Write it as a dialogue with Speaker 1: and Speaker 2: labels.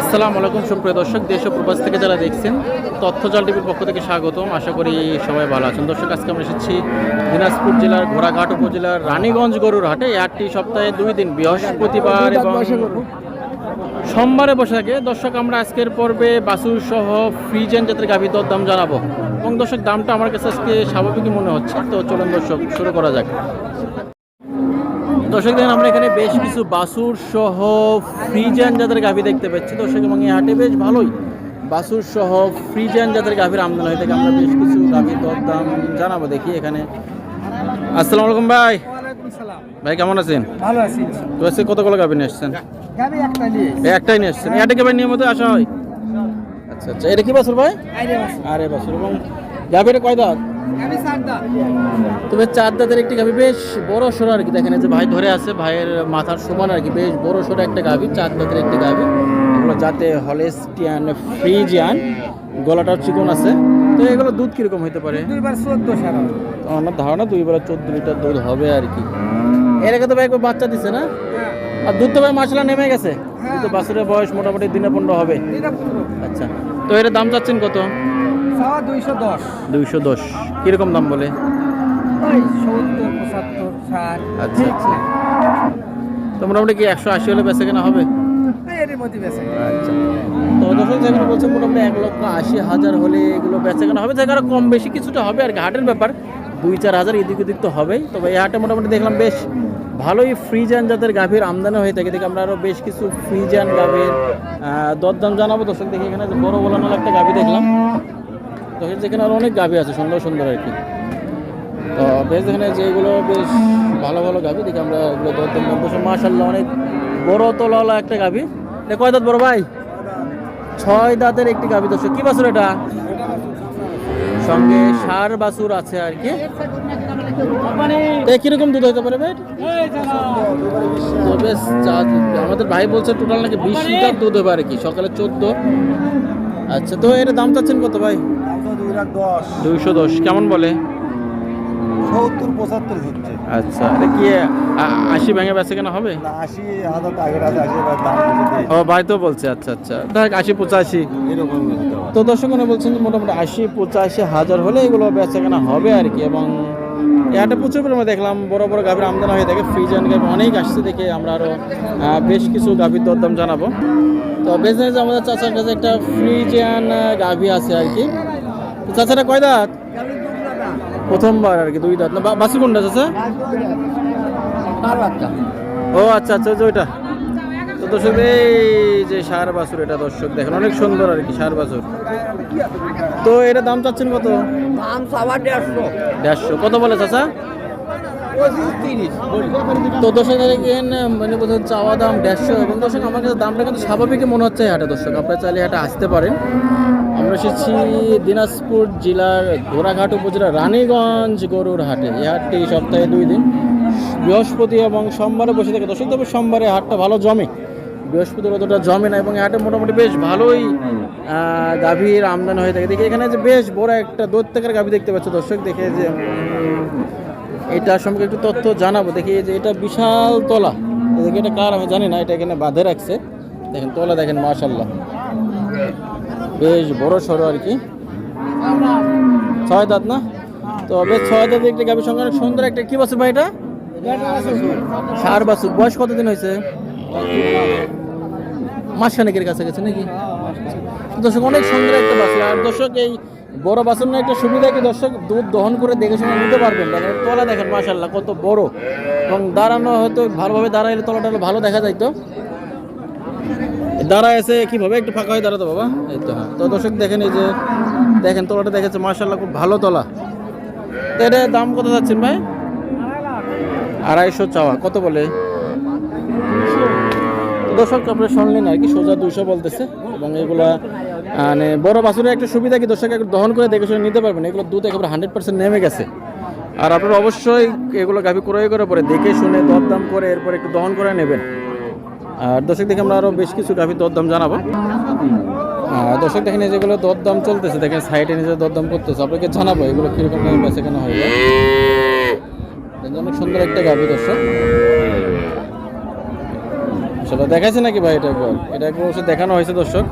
Speaker 1: আসসালামু আলাইকুম, সুপ্রিয় দর্শক, দেশ ও প্রবাস থেকে যারা দেখছেন, তথ্য জাল টিভির পক্ষ থেকে স্বাগতম। আশা করি সবাই ভালো আছেন। দর্শক, আজকে আমরা এসেছি দিনাজপুর জেলার ঘোড়াঘাট উপজেলার রানীগঞ্জ গরুর হাটে। হাটটি সপ্তাহে দুই দিন, বৃহস্পতিবার এবং সোমবারে বসে থাকে। দর্শক, আমরা আজকের পর্বে বাসুর সহ ফ্রিজেন জাতের গাভী দর দাম জানাব। এবং দর্শক, দামটা আমার কাছে আজকে স্বাভাবিকই মনে হচ্ছে। তো চলুন দর্শক, শুরু করা যাক। দর্শক দেখেন আমরা এখানে বেশ কিছু বাসুর সহ ফ্রিজেন জাতের গাভী দেখতে পাচ্ছি। দর্শক এবং এই হাটে বেশ ভালোই বাসুর সহ ফ্রিজেন জাতের গাভীর আমদানি হয়ে থাকে। আমরা বেশ কিছু গাভীর দরদাম জানাব দেখি এখানে। আসসালামু আলাইকুম ভাই। ভাই কেমন আছেন?
Speaker 2: ভালো আছি
Speaker 1: তো আজকে কতগুলো গাভী নিয়ে এসছেন একটাই নিয়ে এসছেন। এটা কি ভাই নিয়মিত আসা হয়? আচ্ছা আচ্ছা। এটা কি বাসুর ভাই? আরে বাসুর এবং গাভীর কয় দাঁত? তবে চার দাঁতের একটি গাভী বেশ বড় সড়ো আর কি। দেখেন যে ভাই ধরে আছে ভাইয়ের মাথার সমান আর কি। বেশ বড় সড়ো একটা গাভী চার দাঁতের একটি গাভী। এগুলো যাতে হলেস্টিয়ান ফ্রিজিয়ান গলাটার চিকন আছে। তো এগুলো দুধ কীরকম হতে পারে?
Speaker 2: দুইবার চোদ্দ
Speaker 1: আমার ধারণা দুই বেলা চোদ্দ লিটার দুধ হবে আর কি। এর আগে তো ভাই একবার বাচ্চা দিছে না? আর দুধ তো ভাই মাসলা নেমে গেছে। কিন্তু বাছুরের বয়স মোটামুটি দিনে পনেরো হবে। আচ্ছা তো এর দাম চাচ্ছেন কত?
Speaker 2: দুইশো দশ।
Speaker 1: দুইশো দশ। কীরকম দাম বলে? আচ্ছা। আচ্ছা তো মোটামুটি কি একশো আশি হলে বেচে কেনা হবে? আচ্ছা। তো দর্শক যেগুলো বলছে মোটামুটি এক লক্ষ আশি হাজার হলে এগুলো বেচে কেনা হবে। কম বেশি কিছুটা হবে আর কি হাটের ব্যাপার। দুই চার হাজার এদিক ওদিক তো হবেই। তবে এই হাটে মোটামুটি দেখলাম বেশ ভালোই ফ্রিজান জাতের গাভীর আমদানি হয়ে থাকে। দেখে আমরা আরও বেশ কিছু ফ্রিজান গাভীর দরদাম জানাব দর্শক দেখি এখানে বড় বলানোর একটা গাভী দেখলাম। দর্শক যেখানে আরও অনেক গাভী আছে, সুন্দর সুন্দর আর কি। তো বেশ এখানে যেগুলো বেশ ভালো ভালো গাভী। দেখি আমরা এগুলো দরদাম জানব মাশাল্লাহ অনেক বড় তোলাওয়ালা একটা গাভী। এটা কয় দাঁত বড় ভাই? ছয় দাঁতের একটি গাভী দর্শক। কি বাছুর এটা? সঙ্গে সার বাছুর আছে আর কি। তো কীরকম দুধ হতে পারে ভাই? বেশ আমাদের ভাই বলছে টোটাল নাকি বিশ লিটার দুধ হবে আর কি। সকালে চোদ্দ। আচ্ছা তো এটা দাম চাচ্ছেন কত ভাই? দুইশো দশ কেমন বলে?
Speaker 2: সত্তর পঁচাত্তর হচ্ছে।
Speaker 1: আচ্ছা এটা কি আশি ভেঙে বেচে কেনা হবে?
Speaker 2: না আশি
Speaker 1: ও ভাই তো বলছে আচ্ছা আচ্ছা। দেখ আশি পঁচাশি।
Speaker 2: এরকম
Speaker 1: তো দর্শক বলছেন যে মোটামুটি আশি পঁচাশি হাজার হলে এগুলো বেচা কেনা হবে আর কি এবং এটা প্রচুর পরিমাণে দেখলাম বড় বড় গাভীর আমদানি হয়ে থাকে ফ্রিজান গাভী অনেক আসছে দেখে আমরা আরও বেশ কিছু গাভীর দরদাম জানাব। তো বেশ আমাদের চাচার কাছে একটা ফ্রিজিয়ান গাভী আছে আর কি। তো চাচাটা কয় দাঁত? প্রথমবার আর কি দুই দাঁত। না বাসি কোনটা চাচা? ও আচ্ছা আচ্ছা ওইটা। তো দর্শক এই যে সার বাছুর এটা দর্শক দেখেন অনেক সুন্দর আর কি সার বাছুর তো এটা দাম চাচ্ছেন কত?
Speaker 2: দাম দেড়শো।
Speaker 1: দেড়শো। কত বলে চাচা? তো দর্শক দেখেন মানে বোধহয় চাওয়া দাম দেড়শো, এবং দর্শক, আমার কাছে দামটা কিন্তু স্বাভাবিকই মনে হচ্ছে হাটে, দর্শক। আপনারা চাইলে হাটে আসতে পারেন। আমরা এসেছি দিনাজপুর জেলার ঘোড়াঘাট উপজেলার রানীগঞ্জ গরুর হাটে। এই হাটটি সপ্তাহে দুই দিন, বৃহস্পতি এবং সোমবারে বসে থাকে। দর্শক, তবে সোমবারে হাটটা ভালো জমে। বৃহস্পতির অতটা জমে না, এবং হাটে মোটামুটি বেশ ভালোই গাভীর আমদানি হয়ে থাকে। দেখি, এখানে যে বেশ বড় একটা দৈত্যাকার গাভী দেখতে পাচ্ছ দর্শক। দেখে যে এটা সম্পর্কে একটু তথ্য জানাব। দেখি যে এটা বিশাল তলা। দেখি এটা কার আমি জানি না, এটা এখানে বাঁধে রাখছে। দেখেন, তলা দেখেন মাশাল্লাহ বেশ বড় সড়ো আর কি। ছয় দাঁত না? তো বেশ ছয় দাঁত একটি গাভীর সঙ্গে অনেক সুন্দর একটা, কি বাছুর ভাই এটা? সার বাছুর। বয়স কতদিন হয়েছে? মাসখানেকের কাছে গেছে নাকি? দর্শক, অনেক সুন্দর একটা বাছুর। আর দর্শক, এই বড় না একটা সুবিধা কি দর্শক? দুধ দহন করে দেখে শুনে নিতে পারবেন। দেখেন তলা দেখেন মাশাল্লাহ কত বড়। এবং দাঁড়ানো হয়তো ভালোভাবে দাঁড়াইলে তলাটা ভালো দেখা যায় তো দাঁড়ায় এসে কীভাবে? একটু ফাঁকা হয়ে দাঁড়াতো বাবা। এই তো হ্যাঁ। তো দর্শক দেখেন, এই যে দেখেন, তলাটা দেখেছে মাশাল্লাহ খুব ভালো তলা। এটা দাম কত যাচ্ছেন ভাই? আড়াইশো চাওয়া। কত বলে? দর্শক, আপনার শুনলেন আর কি, সোজা দুশো বলতেছে। এবং এগুলা মানে বড় বাছুরের একটা সুবিধা কি দর্শক দহন করে দেখে শুনে নিতে পারবেন? এগুলো দুধ একেবারে হান্ড্রেড পার্সেন্ট নেমে গেছে। আর আপনারা অবশ্যই এগুলো গাভি ক্রয় করে পরে দেখে শুনে দরদাম করে এরপর একটু দহন করে নেবেন। আর দর্শক দেখে আমরা আরও বেশ কিছু গাভি দরদাম জানাব। আর দর্শক দেখেন যেগুলো দরদাম চলতেছে, দেখেন সাইডে নিজে দরদাম করতেছে, আপনাকে জানাব এগুলো কীরকম বেচে কেনা দেখেন অনেক সুন্দর একটা গাভি দর্শক। মাসাল্লাহ দেখাইছে নাকি ভাই এটা একবার? এটা একবার দেখানো হয়েছে দর্শক।